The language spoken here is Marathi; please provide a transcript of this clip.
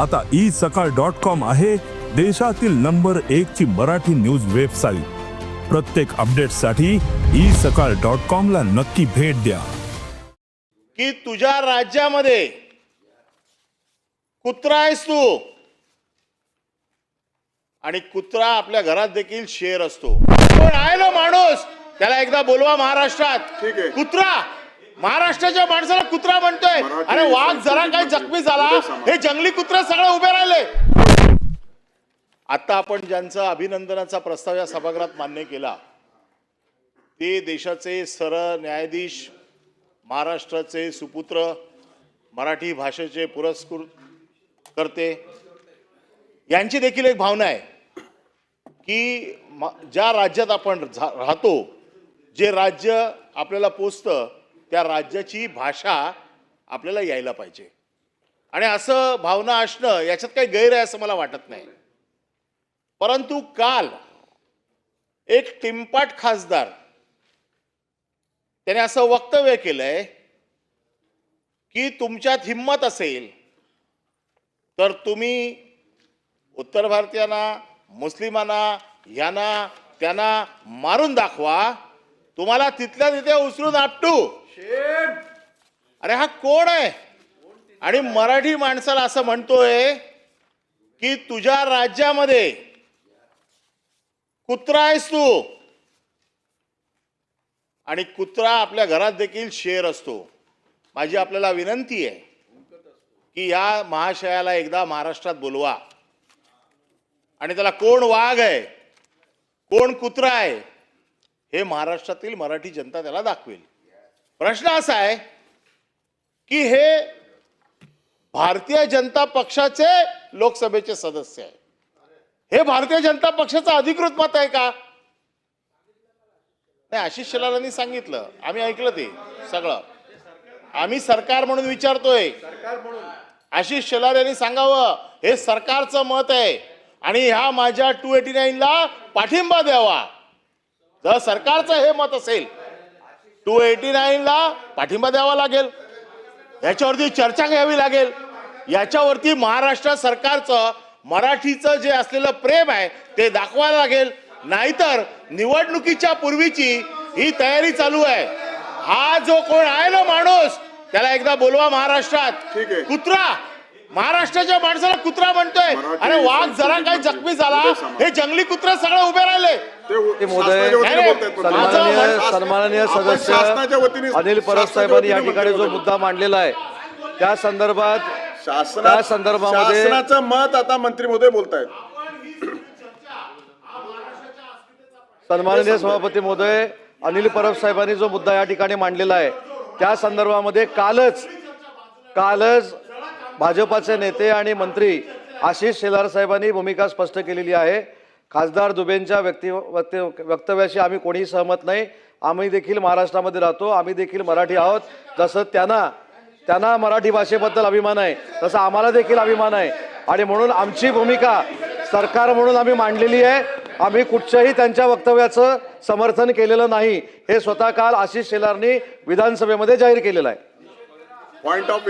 आता ई सकाळ डॉट कॉम आहे देशातील नंबर एक ची मराठी न्यूज वेबसाईट. प्रत्येक अपडेटसाठी ई सकाळ डॉट कॉम ला नक्की भेट द्या. की तुझ्या राज्यामध्ये कुत्रा आहेस तू? आणि कुत्रा आपल्या घरात देखील शेर असतो. कोण आहे ना माणूस? त्याला एकदा बोलवा महाराष्ट्रात. ठीक आहे. कुत्रा! महाराष्ट्राच्या माणसाला कुत्रा म्हणतोय अरे वाघ जरा काही संस्कृती जखमी झाला. हे जंगली कुत्रे सगळे उभे राहिले. आता आपण ज्यांचा अभिनंदनाचा प्रस्ताव या सभागृहात मान्य केला ते देशाचे सरळ न्यायाधीश महाराष्ट्राचे सुपुत्र मराठी भाषेचे पुरस्कृत करते. यांची देखील एक भावना आहे की ज्या राज्यात आपण राहतो जे राज्य आपल्याला पोचतं त्या राज्याची भाषा आपल्याला यायला पाहिजे. आणि असं भावना असणं याच्यात काही गैर आहे असं मला वाटत नाही. परंतु काल एक टिंपाट खासदार त्याने असं वक्तव्य केलंय की तुमच्यात हिंमत असेल तर तुम्ही उत्तर भारतीयांना मुस्लिमांना यांना त्यांना मारून दाखवा. तुम्हाला तिथल्या तिथे उचलून आपटू. अरे हा कोण आहे? आणि मराठी माणसाला असं म्हणतोय की तुझ्या राज्यामध्ये कुत्रा आहेस तू. आणि कुत्रा आपल्या घरात देखील शेर असतो. माझी आपल्याला विनंती आहे की या महाशयाला एकदा महाराष्ट्रात बोलवा. आणि त्याला कोण वाघ आहे? कोण कुत्रा आहे? हे महाराष्ट्रातील मराठी जनता त्याला दाखवेल. प्रश्न असा आहे की हे भारतीय जनता पक्षाचे लोकसभेचे सदस्य आहे हे भारतीय जनता पक्षाचं अधिकृत मत आहे का? नाही आशिष शेलारांनी सांगितलं. आम्ही ऐकलं ते सगळं. आम्ही सरकार म्हणून विचारतोय. आशिष शेलार यांनी सांगावं हे सरकारचं मत आहे आणि ह्या माझ्या टू एटी नाईनला पाठिंबा द्यावा. जर सरकारचं हे मत असेल टू एटी नाईनला पाठिंबा द्यावा लागेल. याच्यावरती चर्चा घ्यावी लागेल. याच्यावरती महाराष्ट्र सरकारचं मराठीचं जे असलेलं प्रेम आहे ते दाखवायला लागेल. नाहीतर निवडणुकीच्या पूर्वीची ही तयारी चालू आहे. हा जो कोण आहे ना माणूस त्याला एकदा बोलवा महाराष्ट्रात. ठीक आहे. कुत्रा महाराष्ट्राच्या माणसाला कुत्रा म्हणतोय अरे वाघ जरा काही संस्कृती जखमी झाला. हे जंगली कुत्रे सगळे उभे राहिले ते महोदय. सन्माननीय- सदस्य अनिल परब शासनाच्या साहेबांनी या ठिकाणी जो. मुद्दा मांडलेला आहे त्या संदर्भात शासना- त्या संदर्भामध्ये- शासनाचं मत आता मंत्री महोदय बोलतायत सन्माननीय सभापती महोदय अनिल परब साहेबांनी जो मुद्दा या ठिकाणी मांडलेला आहे त्या संदर्भामध्ये कालच कालच भाजपाचे नेते आणि मंत्री आशिष शेलार साहेबांनी भूमिका स्पष्ट केलेली आहे. खासदार दुबेंच्या व्यक्ती व्यक्ती वक्तव्याशी आम्ही कोणीही सहमत नाही. आम्ही देखील महाराष्ट्रामध्ये राहतो. आम्ही देखील मराठी आहोत. जसं त्यांना त्यांना मराठी भाषेबद्दल अभिमान आहे तसं आम्हाला देखील अभिमान आहे. आणि म्हणून आमची भूमिका सरकार म्हणून आम्ही मांडलेली आहे. आम्ही कुठच्याही त्यांच्या वक्तव्याचं समर्थन केलेलं नाही. हे स्वतः काल आशिष शेलारनी विधानसभेमध्ये जाहीर केलेलं आहे. Point of